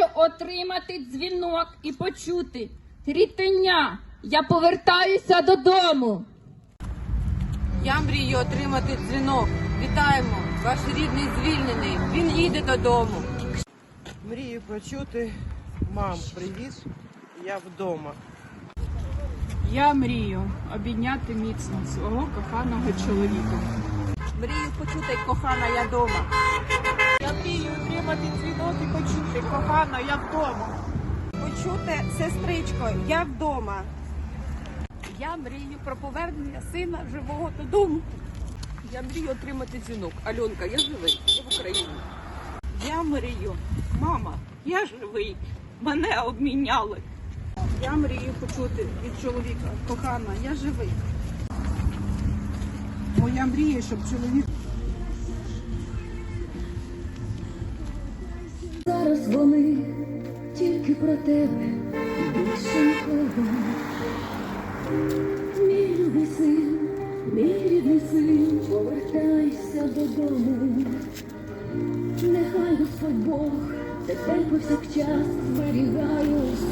мрію отримати дзвінок і почути трітення. Я повертаюся додому. Я мрію отримати дзвінок. Вітаємо! Ваш рідний звільнений. Він їде додому. Мрію почути мам, привіт, я вдома. Я мрію обійняти міцно свого коханого чоловіка. Мрію почути, кохана, я дома. Я мрію кохана, я вдома. Почути, сестричко, я вдома. Я мрію про повернення сина живого додому. Я мрію отримати дзвінок. Альонка, я живий, я в Україні. Я мрію, мама, я живий, мене обміняли. Я мрію почути від чоловіка, кохана, я живий. Моя мрія, щоб чоловік Зараз вони тільки про тебе більше нікого. Мій любий син, мій рідний син, повертайся додому. Нехай Господь Бог тепер повсякчас зберігає усе.